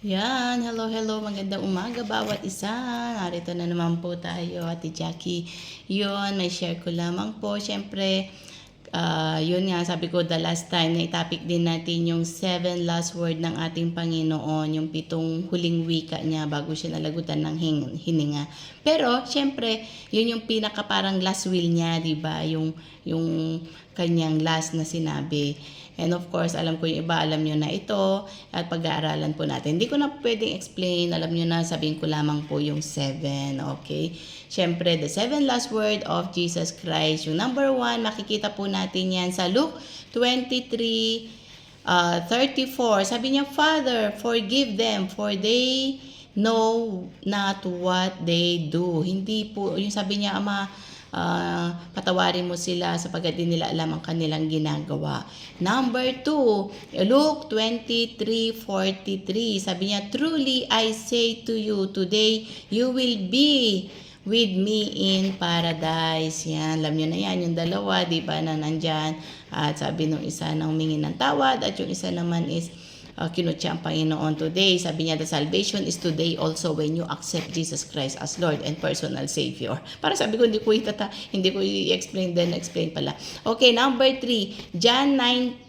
Yan, hello, hello, magandang umaga bawat isa. Narito na naman po tayo, Ate Jackie. Yun, may share ko lamang po. Siyempre, ah, yun nga, sabi ko the last time na topic din natin yung seven last word ng ating Panginoon, yung pitong huling wika niya bago siya nalagutan ng hing- hininga. Pero, siyempre, yun yung pinaka parang last will niya, di ba? Yung, yung kanyang last na sinabi. And of course, alam ko yung iba, alam nyo na ito at pag-aaralan po natin. Hindi ko na pwedeng explain, alam nyo na, sabihin ko lamang po yung seven, okay? Siyempre, the seven last word of Jesus Christ. Yung number one, makikita po natin yan sa Luke 23, uh, 34. Sabi niya, Father, forgive them for they know not what they do. Hindi po, yung sabi niya, Ama, ah, patawarin mo sila sapagkat di nila alam ang kanilang ginagawa. Number two, Luke 23:43. Sabi niya, Truly I say to you, today you will be with me in paradise. Yan, alam nyo na yan, yung dalawa, di ba, na nandyan. At sabi nung isa na humingi ng tawad at yung isa naman is uh, kinutya ang Panginoon today. Sabi niya, the salvation is today also when you accept Jesus Christ as Lord and personal Savior. Para sabi ko, hindi ko itata, hindi ko i-explain then explain pala. Okay, number three, John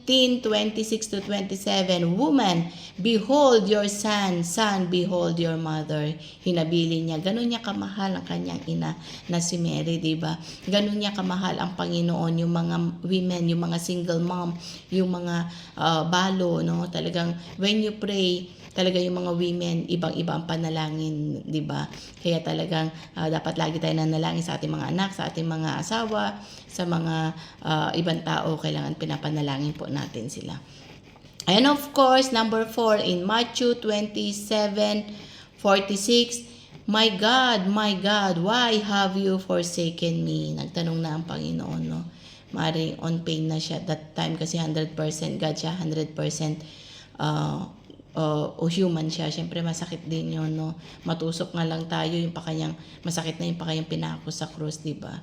19, 26 to 27. Woman, behold your son. Son, behold your mother. Hinabili niya. Ganun niya kamahal ang kanyang ina na si Mary, di ba? Ganun niya kamahal ang Panginoon, yung mga women, yung mga single mom, yung mga uh, balo, no? Talagang when you pray, talaga yung mga women, ibang-iba ang panalangin, di ba? Kaya talagang ah, dapat lagi tayo nanalangin sa ating mga anak, sa ating mga asawa, sa mga ah, ibang tao, kailangan pinapanalangin po natin sila. And of course, number four, in Matthew 27, 46, My God, my God, why have you forsaken me? Nagtanong na ang Panginoon, no? Maring on pain na siya that time kasi 100% God siya, 100% uh, uh, o human siya. Siyempre masakit din yun, no? Matusok nga lang tayo yung pa kanyang, masakit na yung pa kanyang pinako sa cross, di ba?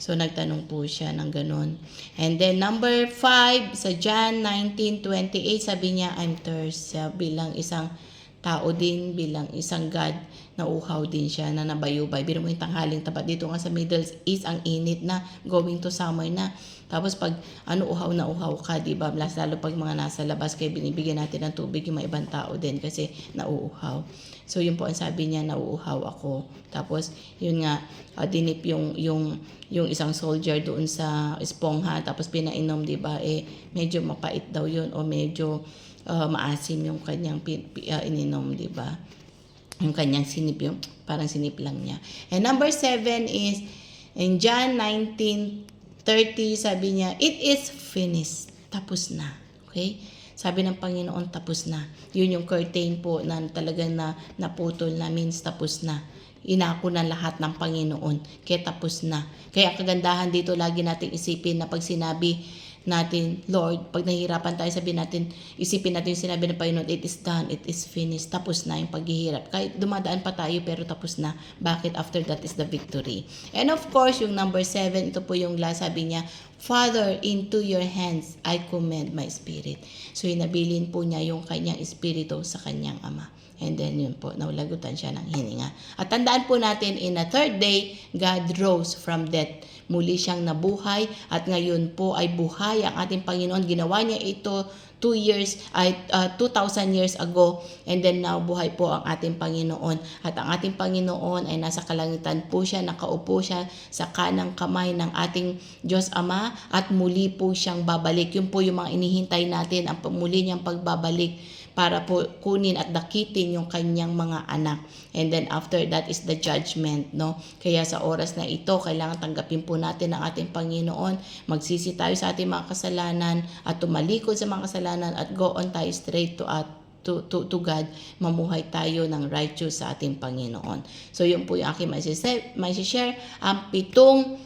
So, nagtanong po siya ng ganun. And then, number five, sa John 19.28, sabi niya, I'm thirst. Siya bilang isang tao din, bilang isang God, nauuhaw din siya na nabayubay. Biro mo yung tanghaling tapat dito nga sa Middle East, ang init na, going to summer na. Tapos pag ano uhaw na uhaw ka, di ba? Lalo pag mga nasa labas, kaya binibigyan natin ng tubig yung mga ibang tao din kasi nauuhaw. So yun po ang sabi niya, nauuhaw ako. Tapos yun nga, uh, dinip yung, yung, yung isang soldier doon sa espongha, tapos pinainom, di ba? Eh, medyo mapait daw yun o medyo uh, maasim yung kanyang uh, ininom, di ba? Yung kanyang sinip, yung parang sinip lang niya. And number seven is, in John 19:30, sabi niya, It is finished. Tapos na. Okay? Sabi ng Panginoon, tapos na. Yun yung curtain po na talagang na, naputol na means tapos na. Inako na lahat ng Panginoon. Kaya tapos na. Kaya kagandahan dito, lagi nating isipin na pag sinabi natin, Lord, pag nahihirapan tayo, sabihin natin, isipin natin yung sinabi ng Panginoon, it is done, it is finished, tapos na yung paghihirap. Kahit dumadaan pa tayo, pero tapos na. Bakit? After that is the victory. And of course, yung number seven, ito po yung last, sabi niya, Father, into your hands I commend my spirit. So, inabilin po niya yung kanyang espiritu sa kanyang ama. And then yun po, naulagutan siya ng hininga. At tandaan po natin, in a third day, God rose from death. Muli siyang nabuhay at ngayon po ay buhay ang ating Panginoon. Ginawa niya ito 2 years, ay uh, 2,000 years ago. And then now, buhay po ang ating Panginoon. At ang ating Panginoon ay nasa kalangitan po siya, nakaupo siya sa kanang kamay ng ating Diyos Ama at muli po siyang babalik. Yun po yung mga inihintay natin, ang muli niyang pagbabalik para po kunin at dakitin yung kanyang mga anak. And then after that is the judgment, no? Kaya sa oras na ito, kailangan tanggapin po natin ang ating Panginoon. Magsisi tayo sa ating mga kasalanan at tumalikod sa mga kasalanan at go on tayo straight to at to, to, to God, mamuhay tayo ng righteous sa ating Panginoon. So, yun po yung aking may share ang pitong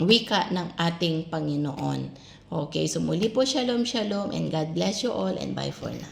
wika ng ating Panginoon. Okay, so muli po shalom, shalom, and God bless you all, and bye for now.